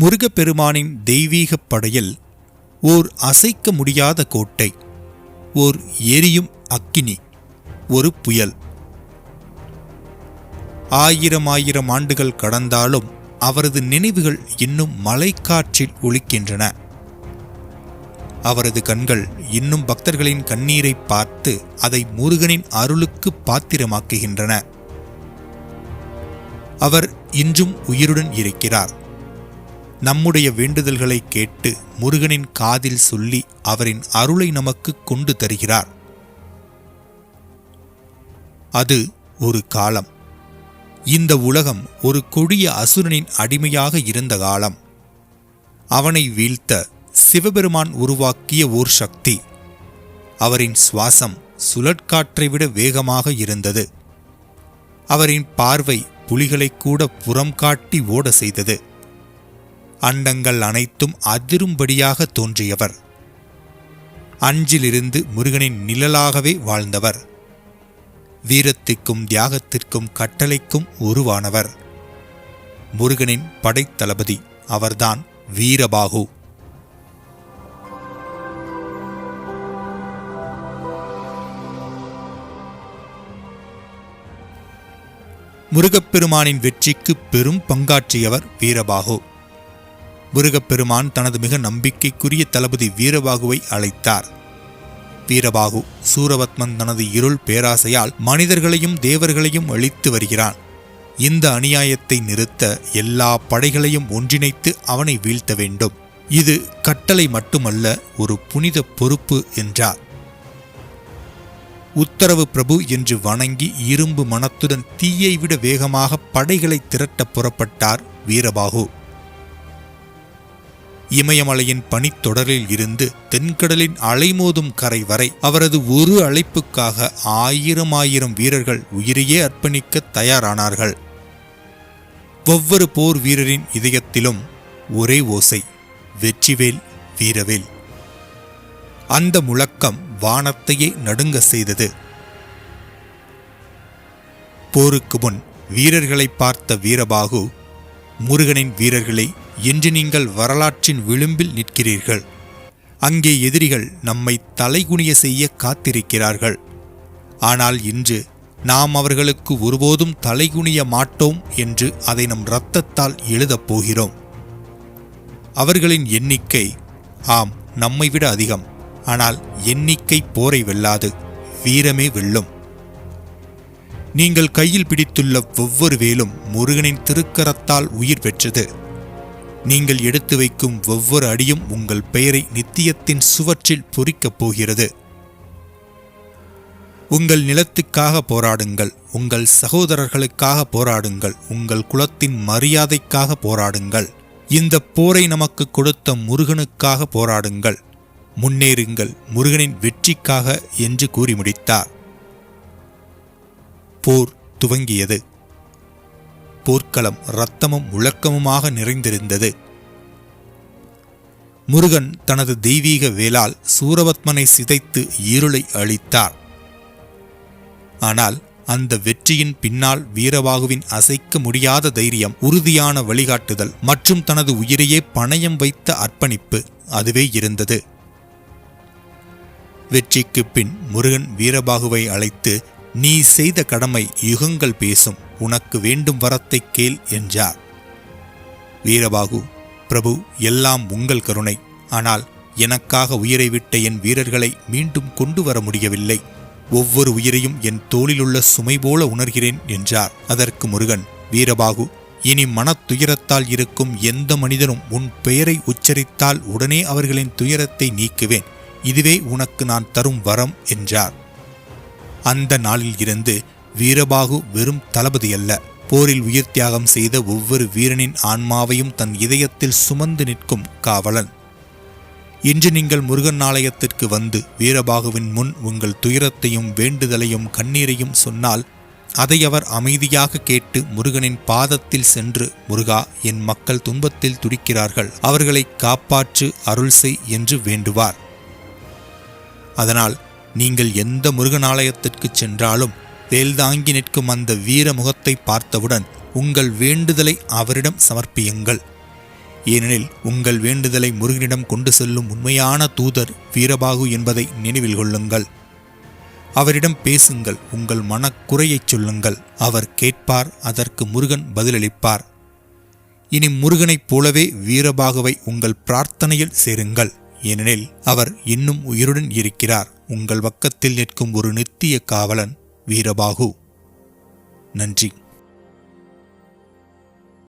முருகப்பெருமானின் தெய்வீகப் படையில் ஓர் அசைக்க முடியாத கோட்டை ஓர் எரியும் அக்கினி ஒரு புயல். ஆயிரம் ஆயிரம் ஆண்டுகள் கடந்தாலும் அவரது நினைவுகள் இன்னும் மலைக்காற்றில் ஒழிக்கின்றன அவரது கண்கள் இன்னும் பக்தர்களின் கண்ணீரை பார்த்து அதை முருகனின் அருளுக்கு பாத்திரமாக்குகின்றன. அவர் இன்றும் உயிருடன் இருக்கிறார். நம்முடைய வேண்டுதல்களை கேட்டு முருகனின் காதில் சொல்லி அவரின் அருளை நமக்கு கொண்டு தருகிறார். அது ஒரு காலம். இந்த உலகம் ஒரு கொடிய அசுரனின் அடிமையாக இருந்த காலம். அவனை வீழ்த்த சிவபெருமான் உருவாக்கிய ஓர் சக்தி. அவரின் சுவாசம் சுழற்காற்றை விட வேகமாக இருந்தது. அவரின் பார்வை புலிகளை கூட புறம் காட்டி ஓட செய்தது. அண்டங்கள் அனைத்தும் அதிரும்படியாக தோன்றியவர். அஞ்சிலிருந்து முருகனின் நிழலாகவே வாழ்ந்தவர். வீரத்திற்கும் தியாகத்திற்கும் கட்டளைக்கும் உருவானவர். முருகனின் படைத்தளபதி அவர்தான் வீரபாகு. முருகப்பெருமானின் வெற்றிக்கு பெரும் பங்காற்றியவர் வீரபாகு. முருகப்பெருமான் தனது மிக நம்பிக்கைக்குரிய தளபதி வீரபாகுவை அழைத்தார். வீரபாகு சூரபத்மன் தனது இருள் பேராசையால் மனிதர்களையும் தேவர்களையும் அழித்து வருகிறான். இந்த அநியாயத்தை நிறுத்த எல்லா படைகளையும் ஒன்றிணைத்து அவனை வீழ்த்த வேண்டும். இது கட்டளை மட்டுமல்ல ஒரு புனித பொறுப்பு என்றார். உத்தரவு பிரபு என்று வணங்கி இரும்பு மனத்துடன் தீயை விட வேகமாக படைகளை திரட்ட புறப்பட்டார் வீரபாகு. இமயமலையின் பனித்தொடரில் இருந்து தென்கடலின் அலைமோதும் கரை வரை அவரது ஒரு அழைப்புக்காக ஆயிரம் ஆயிரம் வீரர்கள் உயிரையே அர்ப்பணிக்க தயாரானார்கள். ஒவ்வொரு போர் வீரரின் இதயத்திலும் ஒரே ஓசை வெற்றிவேல் வீரவேல். அந்த முழக்கம் வானத்தையே நடுங்க செய்தது. போருக்கு முன் வீரர்களை பார்த்த வீரபாகு முருகனின் வீரர்களை இன்று நீங்கள் வரலாற்றின் விளிம்பில் நிற்கிறீர்கள். அங்கே எதிரிகள் நம்மை தலைகுனிய செய்ய காத்திருக்கிறார்கள். ஆனால் இன்று நாம் அவர்களுக்கு ஒருபோதும் தலைகுனிய மாட்டோம் என்று அதை நம் இரத்தத்தால் எழுதப் போகிறோம். அவர்களின் எண்ணிக்கை ஆம் நம்மை விட அதிகம். ஆனால் எண்ணிக்கை போரை வெல்லாது வீரமே வெல்லும். நீங்கள் கையில் பிடித்துள்ள ஒவ்வொரு வேலும் முருகனின் திருக்கரத்தால் உயிர் பெற்றது. நீங்கள் எடுத்து வைக்கும் ஒவ்வொரு அடியும் உங்கள் பெயரை நித்தியத்தின் சுவற்றில் பொறிக்கப் போகிறது. உங்கள் நிலத்துக்காக போராடுங்கள் உங்கள் சகோதரர்களுக்காக போராடுங்கள் உங்கள் குலத்தின் மரியாதைக்காக போராடுங்கள். இந்த போரை நமக்கு கொடுத்த முருகனுக்காக போராடுங்கள். முன்னேறுங்கள் முருகனின் வெற்றிக்காக என்று கூறி முடித்தார். போர் துவங்கியது. போர்க்களம் இரத்தமும் முழக்கமுமாக நிறைந்திருந்தது. முருகன் தனது தெய்வீக வேலால் சூரபத்மனை சிதைத்து இருளை அழித்தார். ஆனால் அந்த வெற்றியின் பின்னால் வீரபாகுவின் அசைக்க முடியாத தைரியம் உறுதியான வழிகாட்டுதல் மற்றும் தனது உயிரையே பணயம் வைத்த அர்ப்பணிப்பு அதுவே இருந்தது. வெற்றிக்கு பின் முருகன் வீரபாகுவை அழைத்து நீ செய்த கடமை யுகங்கள் பேசும். உனக்கு வேண்டும் வரத்தை கேள் என்றார். வீரபாகு பிரபு எல்லாம் உங்கள் கருணை. ஆனால் எனக்காக உயிரை விட்ட என் வீரர்களை மீண்டும் கொண்டு வர முடியவில்லை. ஒவ்வொரு உயிரையும் என் தோளிலுள்ள சுமை போல உணர்கிறேன் என்றார். அதற்கு முருகன் வீரபாகு இனி மனத்துயரத்தால் இருக்கும் எந்த மனிதனும் உன் பெயரை உச்சரித்தால் உடனே அவர்களின் துயரத்தை நீக்குவேன். இதுவே உனக்கு நான் தரும் வரம் என்றார். அந்த நாளில் இருந்து வீரபாகு வெறும் தளபதி அல்ல. போரில் உயிர் தியாகம் செய்த ஒவ்வொரு வீரனின் ஆன்மாவையும் தன் இதயத்தில் சுமந்து நிற்கும் காவலன். இன்று நீங்கள் முருகன் ஆலயத்திற்கு வந்து வீரபாகுவின் முன் உங்கள் துயரத்தையும் வேண்டுதலையும் கண்ணீரையும் சொன்னால் அதை அவர் அமைதியாக கேட்டு முருகனின் பாதத்தில் சென்று முருகா என் மக்கள் துன்பத்தில் துடிக்கிறார்கள். அவர்களை காப்பாற்று அருள் செய் என்று வேண்டுவார். அதனால் நீங்கள் எந்த முருகனாலயத்திற்கு சென்றாலும் வேல்தாங்கி நிற்கும் அந்த வீர முகத்தை பார்த்தவுடன் உங்கள் வேண்டுதலை அவரிடம் சமர்ப்பியுங்கள். ஏனெனில் உங்கள் வேண்டுதலை முருகனிடம் கொண்டு செல்லும் உண்மையான தூதர் வீரபாகு என்பதை நினைவில் கொள்ளுங்கள். அவரிடம் பேசுங்கள் உங்கள் மனக்குறையைச் சொல்லுங்கள். அவர் கேட்பார் அதற்கு முருகன் பதிலளிப்பார். இனி முருகனைப் போலவே வீரபாகுவை உங்கள் பிரார்த்தனையில் சேருங்கள். ஏனெனில் அவர் இன்னும் உயிருடன் இருக்கிறார். உங்கள் பக்கத்தில் நிற்கும் ஒரு நித்திய காவலன் வீரபாகு. நன்றி.